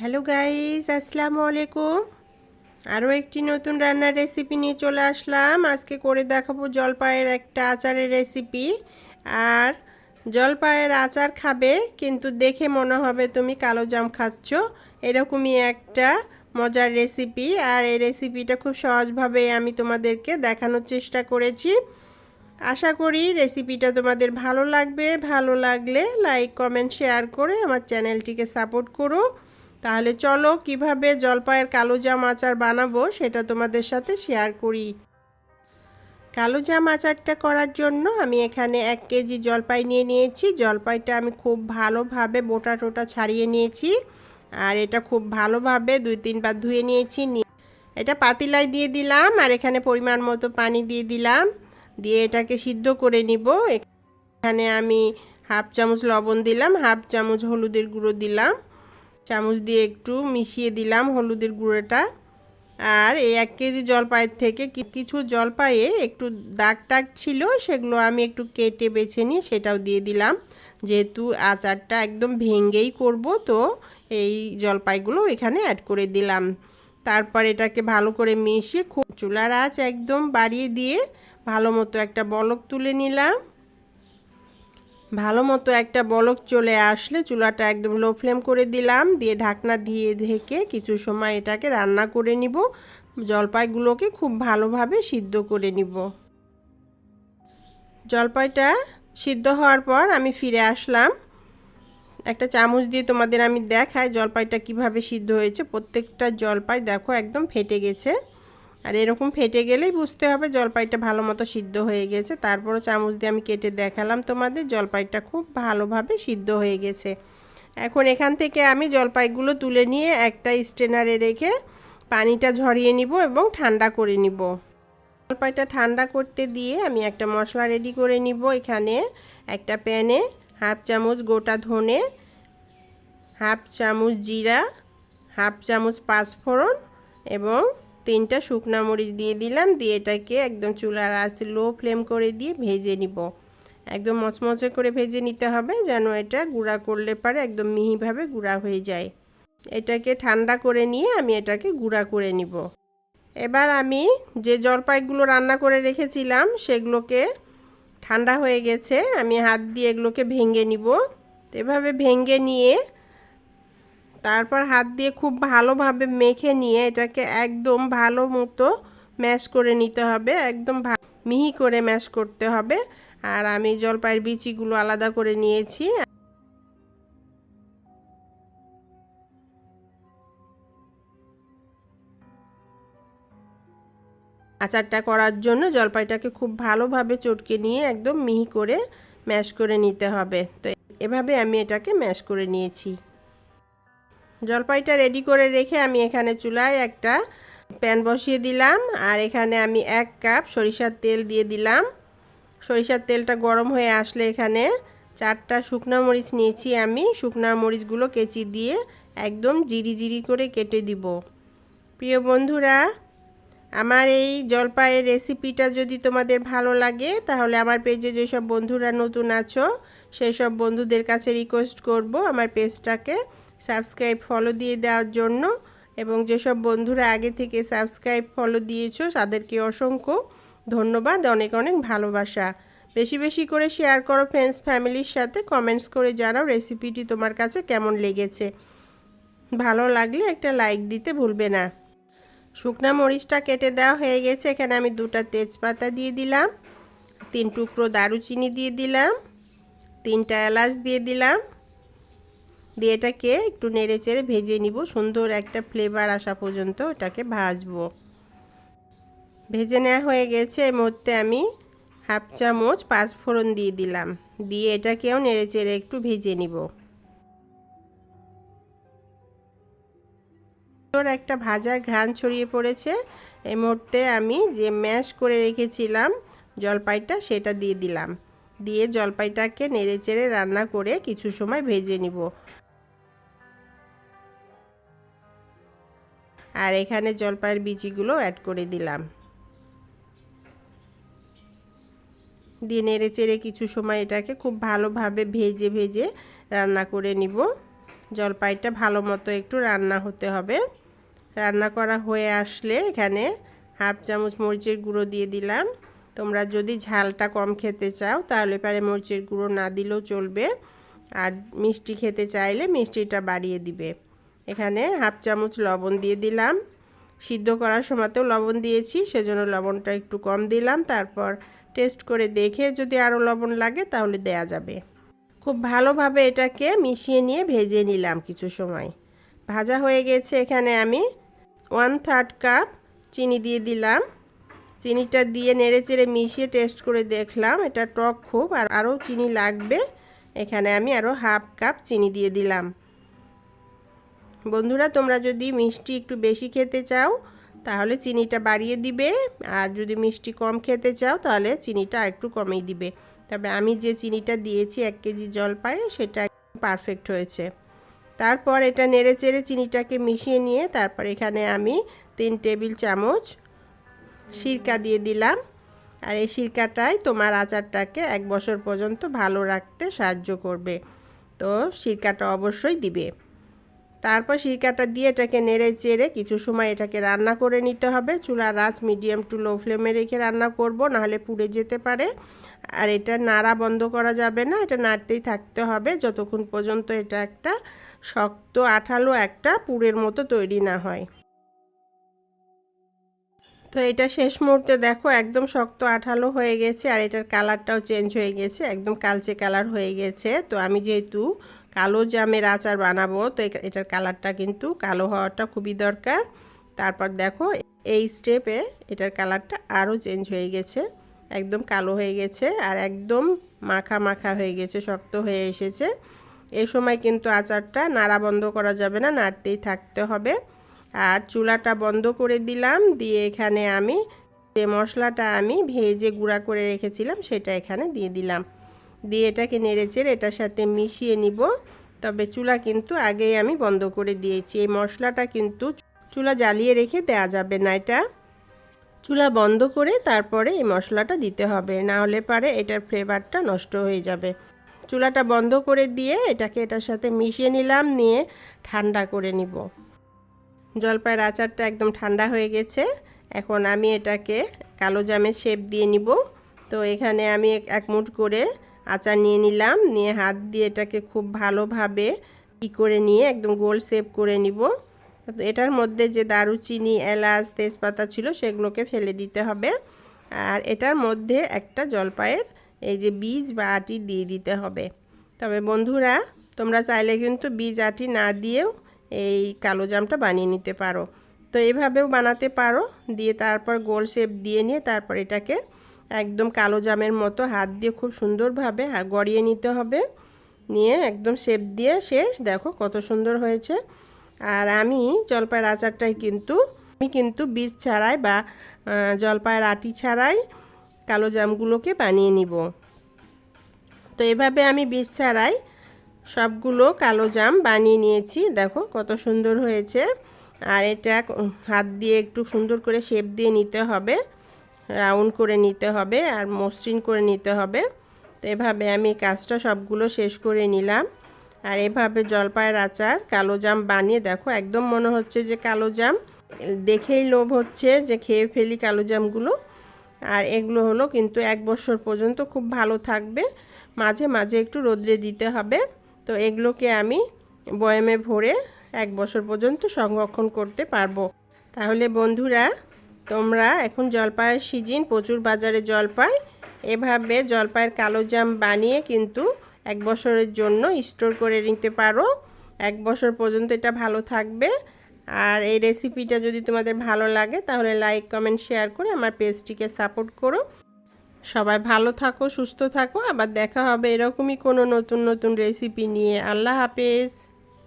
Hello guys আসসালামু আলাইকুম আরও একটি নতুন রান্নার রেসিপি নিয়ে চলে আসলাম। আজকে করে দেখাবো জলপাইয়ের একটা আচারের রেসিপি আর জলপাইয়ের আচার খাবে, কিন্তু দেখে মনে হবে তুমি কালো জাম খাচ্ছ। এরকমই একটা মজার রেসিপি আর এই রেসিপিটা খুব সহজভাবে আমি তোমাদেরকে দেখানোর চেষ্টা করেছি। আশা করি রেসিপিটা তোমাদের ভালো লাগবে। ভালো লাগলে লাইক কমেন্ট শেয়ার করে আমার চ্যানেলটিকে সাপোর্ট করো। তাহলে চলো কীভাবে জলপাইয়ের কালো জাম আচার বানাবো সেটা তোমাদের সাথে শেয়ার করি। কালো জাম আচারটা করার জন্য আমি এখানে এক কেজি জলপাই নিয়ে নিয়েছি। জলপাইটা আমি খুব ভালোভাবে বোটা টোটা ছাড়িয়ে নিয়েছি। আর এটা খুব ভালোভাবে দুই তিনবার ধুয়ে নিয়েছি। এটা পাতিলায় দিয়ে দিলাম আর এখানে পরিমাণ মতো পানি দিয়ে দিলাম। দিয়ে এটাকে সিদ্ধ করে নিব। এখানে আমি হাফ চামচ লবণ দিলাম, হাফ চামচ হলুদের গুঁড়ো দিলাম। চামচ দিয়ে একটু মিশিয়ে দিলাম হলুদের গুঁড়োটা। আর এই এক কেজি জলপাইয়ের থেকে কিছু জলপাইয়ে একটু দাগ টাগ ছিল, সেগুলো আমি একটু কেটে বেছে নিয়ে সেটাও দিয়ে দিলাম। যেহেতু আচারটা একদম ভেঙ্গেই করব, তো এই জলপাইগুলো এখানে অ্যাড করে দিলাম। তারপর এটাকে ভালো করে মিশিয়ে খুব চুলার আঁচ একদম বাড়িয়ে দিয়ে ভালো মতো একটা বলক তুলে নিলাম। ভালো মতো একটা বলক চলে আসলে চুলাটা একদম লো ফ্লেম করে দিলাম, দিয়ে ঢাকনা দিয়ে ঢেকে কিছু সময় এটাকে রান্না করে নিব। জলপাইগুলোকে খুব ভালোভাবে সিদ্ধ করে নিব। জলপাইটা সিদ্ধ হওয়ার পর আমি ফিরে আসলাম। একটা চামচ দিয়ে তোমাদের আমি দেখাই জলপাইটা কীভাবে সিদ্ধ হয়েছে। প্রত্যেকটা জলপাই দেখো একদম ফেটে গেছে। আর এরকম ফেটে গেলেই বুঝতে হবে জলপাইটা ভালো মতো সিদ্ধ হয়ে গেছে। তারপরও চামচ দিয়ে আমি কেটে দেখালাম তোমাদের, জলপাইটা খুব ভালোভাবে সিদ্ধ হয়ে গেছে। এখন এখান থেকে আমি জলপাইগুলো তুলে নিয়ে একটা স্টেনারে রেখে পানিটা ঝরিয়ে নিব এবং ঠান্ডা করে নিব। জলপাইটা ঠান্ডা করতে দিয়ে আমি একটা মশলা রেডি করে নিব এখানে, একটা প্যানে হাফ চামচ গোটা ধনে, হাফ চামচ জিরা, হাফ চামচ পাঁচফোড়ন এবং তিনটা শুকনা মরিচ দিয়ে দিলাম, দিয়ে এটাকে একদম চুলার আঁচ লো ফ্লেম করে দিয়ে ভেজে নিব। একদম মচমচে করে ভেজে নিতে হবে যেন এটা গুঁড়া করলে পারে একদম মিহিভাবে গুঁড়া হয়ে যায়। এটাকে ঠান্ডা করে নিয়ে আমি এটাকে গুঁড়া করে নিব। এবার আমি যে জলপাইগুলো রান্না করে রেখেছিলাম সেগুলোকে ঠান্ডা হয়ে গেছে, আমি হাত দিয়ে এগুলোকে ভেঙে নিব। এভাবে ভেঙে নিয়ে তারপর হাত দিয়ে খুব ভালোভাবে মেখে নিয়ে এটাকে একদম ভালো মতো ম্যাশ করে নিতে হবে, একদম মিহি করে ম্যাশ করতে হবে। আর আমি জলপাইয়ের বিচিগুলো আলাদা করে নিয়েছি। আচারটা করার জন্য জলপাইটাকে খুব ভালোভাবে চটকে নিয়ে একদম মিহি করে ম্যাশ করে নিতে হবে। তো এভাবে আমি এটাকে ম্যাশ করে নিয়েছি। জলপাইটা রেডি করে রেখে আমি এখানে চুলায় একটা প্যান বসিয়ে দিলাম। আর এখানে আমি এক কাপ সরিষার তেল দিয়ে দিলাম। সরিষার তেলটা গরম হয়ে আসলে এখানে চারটা শুকনো মরিচ নিয়েছি আমি। শুকনো মরিচগুলো কেচি দিয়ে একদম জিরি জিরি করে কেটে দিব। প্রিয় বন্ধুরা, আমার এই জলপাইয়ের রেসিপিটা যদি তোমাদের ভালো লাগে, তাহলে আমার পেজে যেসব বন্ধুরা নতুন আছো সেই সব বন্ধুদের কাছে রিকোয়েস্ট করব আমার পেজটাকে সাবস্ক্রাইব ফলো দিয়ে দেওয়ার জন্য। এবং যেসব বন্ধুরা আগে থেকে সাবস্ক্রাইব ফলো দিয়েছ, তাদেরকে অসংখ্য ধন্যবাদ, অনেক অনেক ভালোবাসা। বেশি বেশি করে শেয়ার করো ফ্রেন্ডস ফ্যামিলির সাথে কমেন্টস করে জানাও রেসিপিটি তোমার কাছে কেমন লেগেছে। ভালো লাগলে একটা লাইক দিতে ভুলবে না। শুকনা মরিচটা কেটে দেওয়া হয়ে গেছে, এখানে আমি দুটা তেজপাতা দিয়ে দিলাম, তিন টুকরো দারুচিনি দিয়ে দিলাম, তিনটা এলাচ দিয়ে দিলাম। দিয়ে এটাকে একটু নেড়ে চেড়ে ভেজে নিব। সুন্দর একটা ফ্লেভার আসা পর্যন্ত এটাকে ভাজবো। ভেজে নেওয়া হয়ে গেছে। এই মুহূর্তে আমি হাফ চামচ পাঁচফোড়ন দিয়ে দিলাম। দিয়ে এটাকেও নেড়ে চেড়ে একটু ভেজে নিব। একটা ভাজার ঘ্রাণ ছড়িয়ে পড়েছে। এই মুহূর্তে আমি যে ম্যাশ করে রেখেছিলাম জলপাইটা সেটা দিয়ে দিলাম। দিয়ে জলপাইটাকে নেড়ে চেড়ে রান্না করে কিছু সময় ভেজে নিব। আর এখানে জলপাইয়ের বিচিগুলো অ্যাড করে দিলাম। দিয়ে নেড়ে চেড়ে কিছু সময় এটাকে খুব ভালোভাবে ভেজে ভেজে রান্না করে নিব। জলপাইটা ভালো মতো একটু রান্না হতে হবে। রান্না করা হয়ে আসলে এখানে হাফ চামচ মরিচের গুঁড়ো দিয়ে দিলাম। তোমরা যদি ঝালটা কম খেতে চাও তাহলে পারে মরিচের গুঁড়ো না দিলেও চলবে। আর মিষ্টি খেতে চাইলে মিষ্টিটা বাড়িয়ে দিবে। এখানে হাফ চামচ লবণ দিয়ে দিলাম। সিদ্ধ করার সময়তেও লবণ দিয়েছি, সেজন্য লবণটা একটু কম দিলাম। তারপর টেস্ট করে দেখে যদি আরও লবণ লাগে তাহলে দেয়া যাবে। খুব ভালোভাবে এটাকে মিশিয়ে নিয়ে ভেজে নিলাম কিছু সময়। ভাজা হয়ে গেছে এখানে আমি ওয়ান থার্ড কাপ চিনি দিয়ে দিলাম। চিনিটা দিয়ে নেড়ে চেড়ে মিশিয়ে টেস্ট করে দেখলাম, এটা টক খুব, আর আরও চিনি লাগবে। এখানে আমি আরও হাফ কাপ চিনি দিয়ে দিলাম। বন্ধুরা, তোমরা যদি মিষ্টি একটু বেশি খেতে চাও, তাহলে চিনিটা বাড়িয়ে দিবে। আর যদি মিষ্টি কম খেতে চাও, তাহলে চিনিটা একটু কমেই দিবে। তবে আমি যে চিনিটা দিয়েছি এক কেজি জলপাই সেটা পারফেক্ট হয়েছে। তারপর এটা নেড়ে চেড়ে চিনিটাকে মিশিয়ে নিয়ে, তারপর এখানে আমি তিন টেবিল চামচ সিরকা দিয়ে দিলাম। আর এই সিরকাটাই তোমার আচারটাকে এক বছর পর্যন্ত ভালো রাখতে সাহায্য করবে। তো সিরকাটা অবশ্যই দিবে। তারপর সিরকাটা দিয়ে এটাকে নেড়ে চেড়ে কিছু সময় এটাকে রান্না করে নিতে হবে। চুলার আঁচ মিডিয়াম টু লো ফ্লেমে রেখে রান্না করব, নাহলে পুড়ে যেতে পারে। আর এটা নাড়া বন্ধ করা যাবে না, এটা নাড়তেই থাকতে হবে। যতক্ষণ পর্যন্ত এটা একটা শক্ত, আঠালো একটা পুরের মতো তৈরি না হয়। তো এটা শেষ মুহূর্তে দেখো একদম শক্ত, আঠালো হয়ে গেছে, আর এটার কালারটাও চেঞ্জ হয়ে গেছে, একদম কালচে কালার হয়ে গেছে। তো আমি যেহেতু কালো জামের আচার বানাবো। তো এটার কালারটা কিন্তু কালো হওয়াটা খুবই দরকার। তারপর দেখো, এই স্টেপে এটার কালারটা আরও চেঞ্জ হয়ে গেছে। একদম কালো হয়ে গেছে আর একদম মাখা মাখা হয়ে গেছে, শক্ত হয়ে এসেছে। এই সময় কিন্তু আচারটা নাড়া বন্ধ করা যাবে না, নাড়তেই থাকতে হবে। আর চুলাটা বন্ধ করে দিলাম, দিয়ে এখানে আমি যে মশলাটা আমি ভেজে গুঁড়া করে রেখেছিলাম, সেটা এখানে দিয়ে দিলাম। দিয়ে এটাকে নেড়েচেড়ে এটার সাথে মিশিয়ে নিব। তবে চুলা কিন্তু আগেই আমি বন্ধ করে দিয়েছি। এই মশলাটা কিন্তু চুলা জ্বালিয়ে রেখে দেওয়া যাবে না এটা। চুলা বন্ধ করে তারপরে এই মশলাটা দিতে হবে। না হলে পারে এটার ফ্লেভারটা নষ্ট হয়ে যাবে। চুলাটা বন্ধ করে দিয়ে এটাকে এটার সাথে মিশিয়ে নিলাম, নিয়ে ঠান্ডা করে নিব। জলপাইয়ের আচারটা একদম ঠান্ডা হয়ে গেছে। এখন আমি এটাকে কালো জামের শেপ দিয়ে নিব। তো এখানে আমি এক মুঠ করে আচার নিয়ে নিলাম। নিয়ে হাত দিয়ে এটাকে খুব ভালোভাবে ই করে নিয়ে একদম গোল শেপ করে নিব। তো এটার মধ্যে যে দারুচিনি, এলাচ, তেজপাতা ছিল সেগুলোকে ফেলে দিতে হবে। আর এটার মধ্যে একটা জলপাইয়ের এই যে বীজ বা আটি দিয়ে দিতে হবে। তবে বন্ধুরা, তোমরা চাইলে কিন্তু বীজ, আটি না দিয়েও এই কালো জামটা বানিয়ে নিতে পারো। তো এইভাবেও বানাতে পারো। দিয়ে তারপর গোল শেপ দিয়ে নিয়ে তারপর এটাকে একদম কালো জামের মতো হাত দিয়ে খুব সুন্দরভাবে গড়িয়ে নিতে হবে। নিয়ে একদম শেপ দিয়ে শেষ। দেখো কত সুন্দর হয়েছে। আর আমি জলপাইয়ের আচারটাই কিন্তু, আমি কিন্তু বীজ ছাড়াই বা জলপাইয়ের আটি ছাড়াই কালো জামগুলোকে বানিয়ে নিব। তো এভাবে আমি বীজ ছাড়াই সবগুলো কালো জাম বানিয়ে নিয়েছি। দেখো কত সুন্দর হয়েছে। আর এটা হাত দিয়ে একটু সুন্দর করে শেপ দিয়ে নিতে হবে। রাউন্ড করে নিতে হবে আর মসৃণ করে নিতে হবে। তো এভাবে আমি কাজটা সবগুলো শেষ করে নিলাম। আর এভাবে জলপাইয়ের আচার, কালো জাম বানিয়ে দেখো, একদম মনে হচ্ছে যে কালো জাম। দেখেই লোভ হচ্ছে যে খেয়ে ফেলি কালো জামগুলো। আর এগুলো হলো কিন্তু এক বছর পর্যন্ত খুব ভালো থাকবে। মাঝে মাঝে একটু রোদ্রে দিতে হবে। তো এগুলোকে আমি বয়ামে ভরে এক বছর পর্যন্ত সংরক্ষণ করতে পারব। তাহলে বন্ধুরা তোমরা এখন জলপাইয়ের সিজিন, প্রচুর বাজারে জলপাই। এভাবে জলপাইয়ের কালো জাম বানিয়ে কিন্তু এক বছরের জন্য স্টোর করে নিতে পারো। এক বছর পর্যন্ত এটা ভালো থাকবে। আর এই রেসিপিটা যদি তোমাদের ভালো লাগে, তাহলে লাইক, কমেন্ট, শেয়ার করে আমার পেজটিকে সাপোর্ট করো। সবাই ভালো থাকো, সুস্থ থাকো। আবার দেখা হবে এরকমই কোনো নতুন নতুন রেসিপি নিয়ে। আল্লাহ হাফেজ।